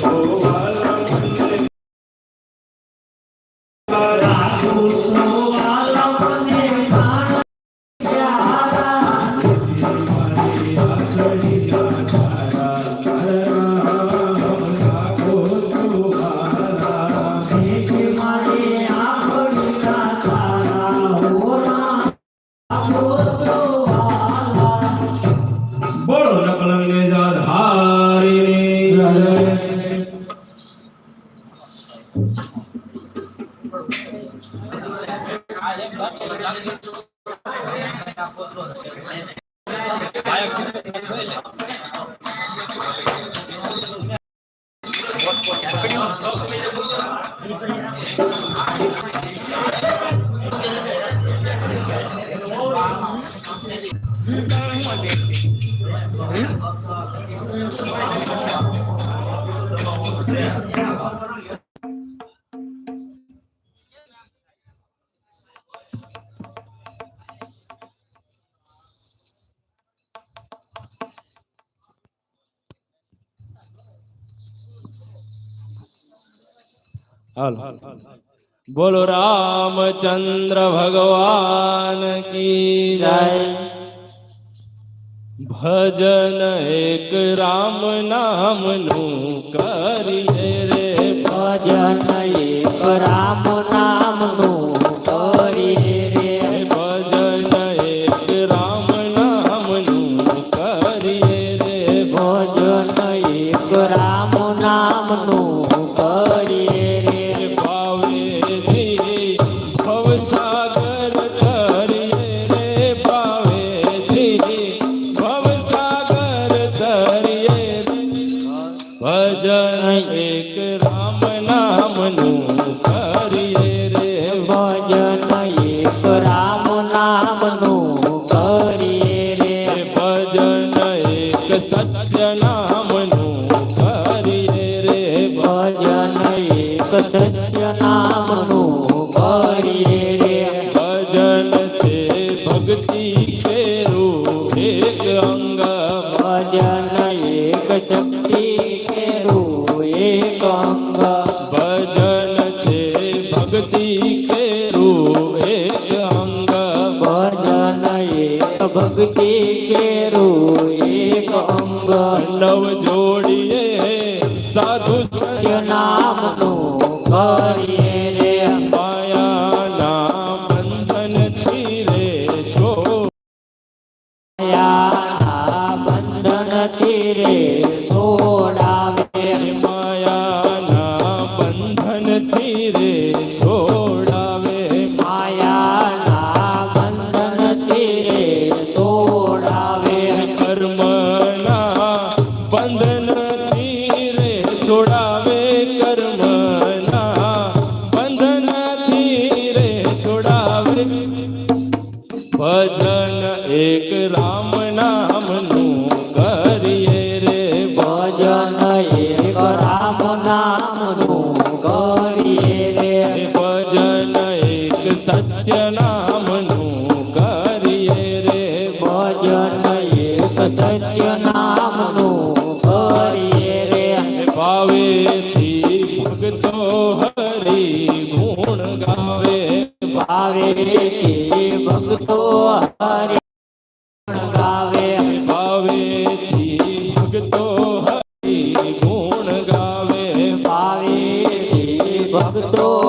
છો Yeah. હાલ. બોલો, રામચંદ્ર ભગવાન કી જય. ભજન એક રામ નામનું કરીએ રે. ભજન એક રામ ભજન એક રામ નામનું કરીએ રે. ભજન એક રામ નામનું કરીએ રે. ભજન એક સત્ય નામનું કરીએ રે. ભજન એક સત્ય નામનું કરીએ રે. ભજન છે ભક્તિ કેરું એક અંગ. ભજન એક શક્તિ ભક્તિ કેરો, એક અંગ જોડીએ. સાધુ નામનું કરીએ રે. માયાના બંધનથી રે છો. માયાના બંધનથી રે છોડાવે બંધનથી રે છોડાવે કર્મના. બંધનથી રે છોડાવે ભજન એક રામ નામનું કરીએ રે ભજન એક રામ નામનું કરીએ રે. ભજન એક સત્ય નામનું કરીએ રે. ભજન એક સત્ય ભાવેથી ભક્તો હરી ગુણ ગાવે ભાવેથી ભક્તો હરિ ગુણ